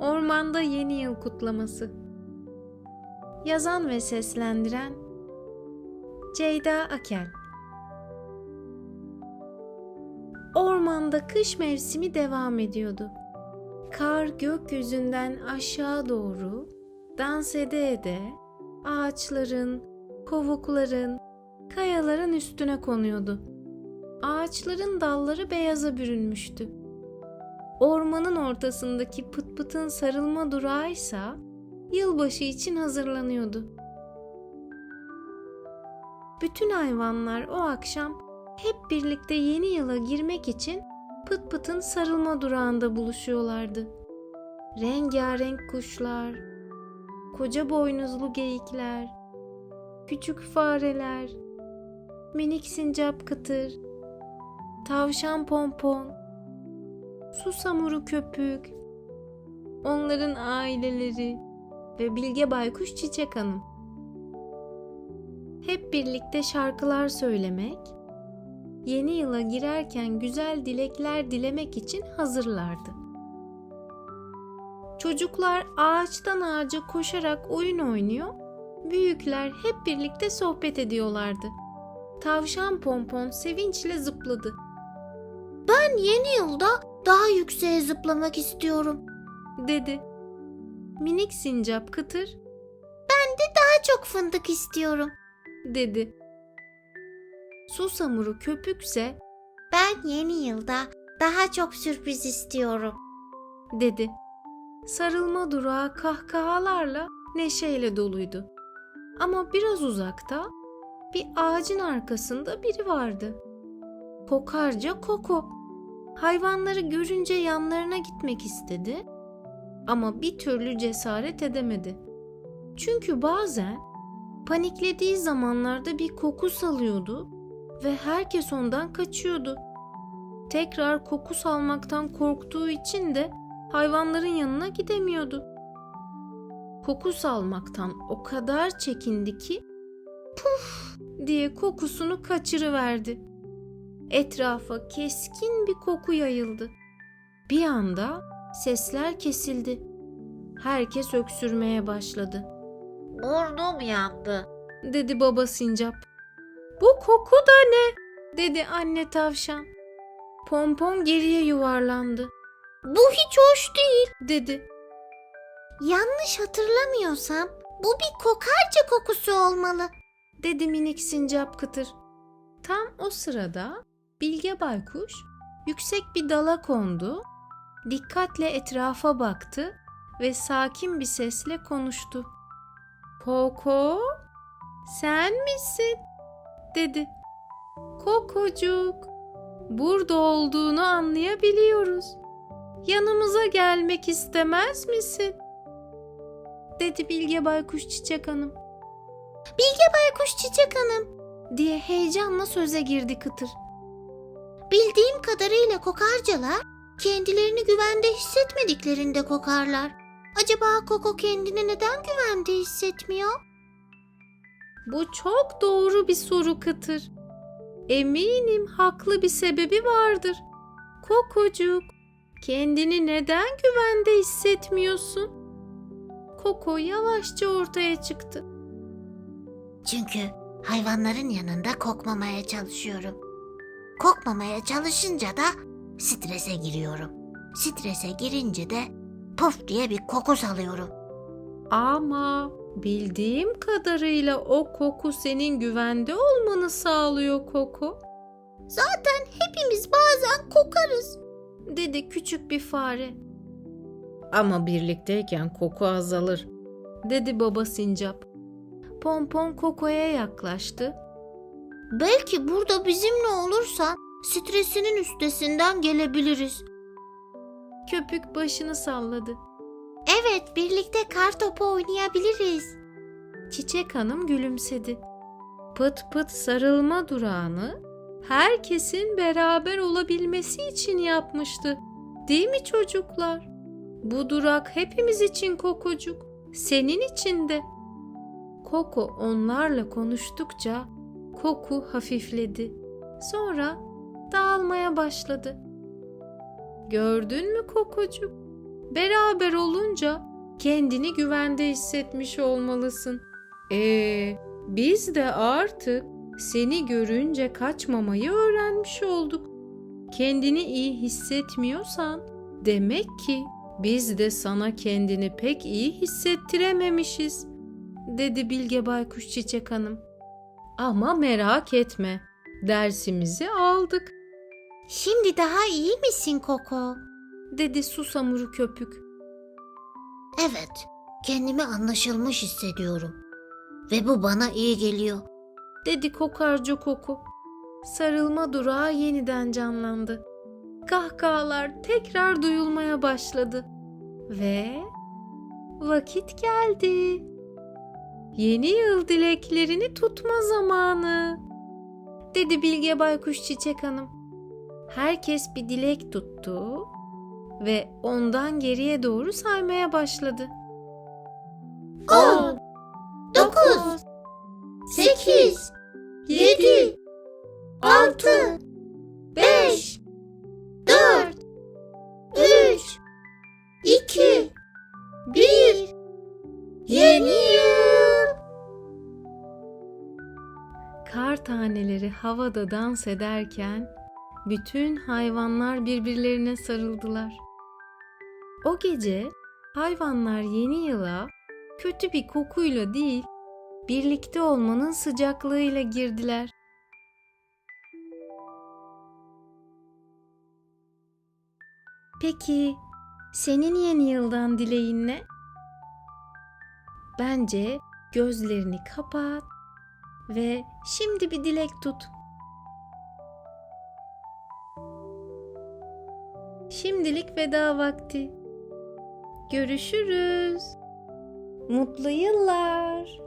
Ormanda Yeni Yıl Kutlaması Yazan ve seslendiren Ceyda Akel Ormanda kış mevsimi devam ediyordu. Kar gökyüzünden aşağı doğru dans ede ede ağaçların, kovukların, kayaların üstüne konuyordu. Ağaçların dalları beyaza bürünmüştü. Ormanın ortasındaki pıt pıtın sarılma durağı ise yılbaşı için hazırlanıyordu. Bütün hayvanlar o akşam hep birlikte yeni yıla girmek için pıt pıtın sarılma durağında buluşuyorlardı. Rengarenk kuşlar, koca boynuzlu geyikler, küçük fareler, minik sincap kıtır, tavşan pompon, susamuru köpük, onların aileleri ve Bilge Baykuş Çiçek Hanım. Hep birlikte şarkılar söylemek, yeni yıla girerken güzel dilekler dilemek için hazırlardı. Çocuklar ağaçtan ağaca koşarak oyun oynuyor, büyükler hep birlikte sohbet ediyorlardı. Tavşan pompon sevinçle zıpladı. Ben yeni yılda daha yükseğe zıplamak istiyorum. dedi. Minik sincap kıtır Daha çok fındık istiyorum. dedi. Susamuru köpükse Ben yeni yılda daha çok sürpriz istiyorum. dedi. Sarılma durağı kahkahalarla neşeyle doluydu. Ama biraz uzakta bir ağacın arkasında biri vardı. Kokarca Koko. Hayvanları görünce yanlarına gitmek istedi ama bir türlü cesaret edemedi. Çünkü bazen paniklediği zamanlarda bir koku salıyordu ve herkes ondan kaçıyordu. Tekrar koku salmaktan korktuğu için de hayvanların yanına gidemiyordu. Koku salmaktan o kadar çekindi ki puf diye kokusunu kaçırıverdi. Etrafa keskin bir koku yayıldı. Bir anda sesler kesildi. Herkes öksürmeye başladı. Burnum yandı. dedi baba sincap. Bu koku da ne? dedi anne tavşan. Pompon geriye yuvarlandı. Bu hiç hoş değil. dedi. Yanlış hatırlamıyorsam bu bir kokarca kokusu olmalı. dedi minik sincap kıtır. Tam o sırada Bilge Baykuş yüksek bir dala kondu, dikkatle etrafa baktı ve sakin bir sesle konuştu. Koko, sen misin? dedi. Kokocuk, burada olduğunu anlayabiliyoruz. Yanımıza gelmek istemez misin? dedi Bilge Baykuş Çiçek Hanım Bilge Baykuş Çiçek Hanım. diye heyecanla söze girdi Kıtır. Bildiğim kadarıyla kokarcalar kendilerini güvende hissetmediklerinde kokarlar. Acaba Koko kendini neden güvende hissetmiyor? Bu çok doğru bir soru Kıtır. Eminim haklı bir sebebi vardır. Kokocuk, kendini neden güvende hissetmiyorsun? Koko yavaşça ortaya çıktı. Çünkü hayvanların yanında kokmamaya çalışıyorum. Kokmamaya çalışınca da strese giriyorum. Strese girince de puf diye bir koku salıyorum. Ama bildiğim kadarıyla o koku senin güvende olmanı sağlıyor Koko, Zaten hepimiz bazen kokarız. dedi küçük bir fare. Ama birlikteyken koku azalır, dedi baba sincap. Pompon Koko'ya yaklaştı. Belki burada bizimle olursan stresinin üstesinden gelebiliriz. Köpük başını salladı. Evet, birlikte kar topu oynayabiliriz. Çiçek Hanım gülümsedi. Pıt pıt sarılma durağını herkesin beraber olabilmesi için yapmıştı. Değil mi çocuklar? Bu durak hepimiz için Kokocuk. Senin için de. Koko onlarla konuştukça koku hafifledi. Sonra dağılmaya başladı. Gördün mü Kokocuk? Beraber olunca kendini güvende hissetmiş olmalısın. Ee, biz de artık seni görünce kaçmamayı öğrenmiş olduk. Kendini iyi hissetmiyorsan demek ki biz de sana kendini pek iyi hissettirememişiz, dedi Bilge Baykuş Çiçek Hanım. Ama merak etme, dersimizi aldık, Şimdi daha iyi misin Koko? dedi Susamuru Köpük. Evet, kendimi anlaşılmış hissediyorum. Ve bu bana iyi geliyor. dedi kokarca koku. Sarılma durağı yeniden canlandı. Kahkahalar tekrar duyulmaya başladı. Ve vakit geldi. Yeni yıl dileklerini tutma zamanı. Dedi Bilge Baykuş Çiçek Hanım. Herkes bir dilek tuttu ve ondan geriye doğru saymaya başladı. On, dokuz, sekiz, yedi, altı, beş, dört, üç, iki, bir. Yeni Taneleri havada dans ederken bütün hayvanlar birbirlerine sarıldılar. O gece hayvanlar yeni yıla kötü bir kokuyla değil, birlikte olmanın sıcaklığıyla girdiler. Peki senin yeni yıldan dileğin ne? Bence gözlerini kapat ve şimdi bir dilek tut. Şimdilik veda vakti. Görüşürüz. Mutlu yıllar.